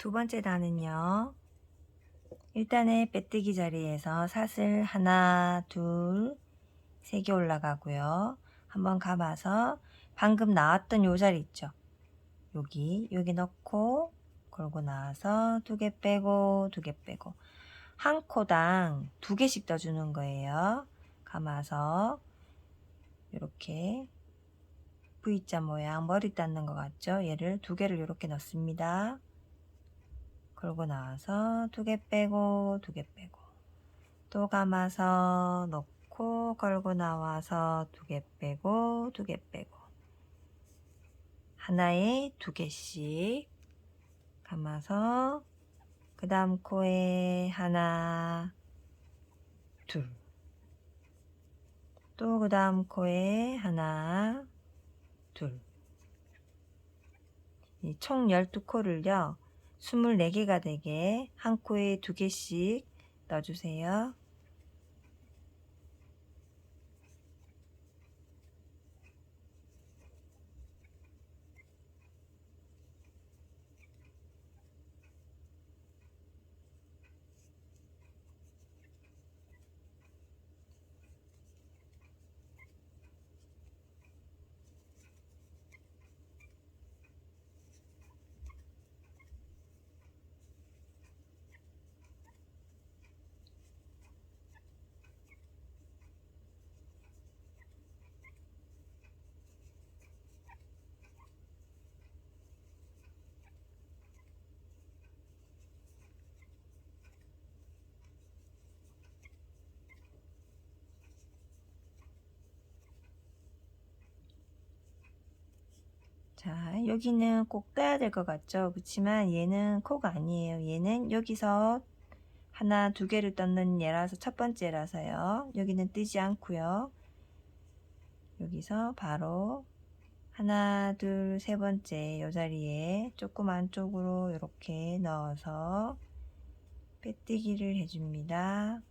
두 번째 단은요. 일단은 빼뜨기 자리에서 사슬 하나, 둘, 세 개 올라가고요. 한번 감아서 방금 나왔던 요 자리 있죠? 여기, 여기 넣고 걸고 나와서 두 개 빼고 두 개 빼고 한 코당 두 개씩 떠주는 거예요. 감아서 이렇게 V자 모양 머리 닿는 것 같죠? 얘를 두 개를 이렇게 넣습니다. 걸고 나와서 두 개 빼고 두 개 빼고. 또 감아서 넣고 걸고 나와서 두 개 빼고 두 개 빼고. 하나에 두 개씩 감아서 그 다음 코에 하나 둘. 또 그 다음 코에 하나 둘. 총 12코를요 24개가 되게 한 코에 두 개씩 넣어주세요. 자, 여기는 꼭 떠야 될 것 같죠? 그렇지만 얘는 코가 아니에요. 얘는 여기서 하나, 두 개를 떴는 얘라서 첫 번째라서요. 여기는 뜨지 않고요. 여기서 바로 하나, 둘, 세 번째 요 자리에 조금 안쪽으로 이렇게 넣어서 빼뜨기를 해줍니다.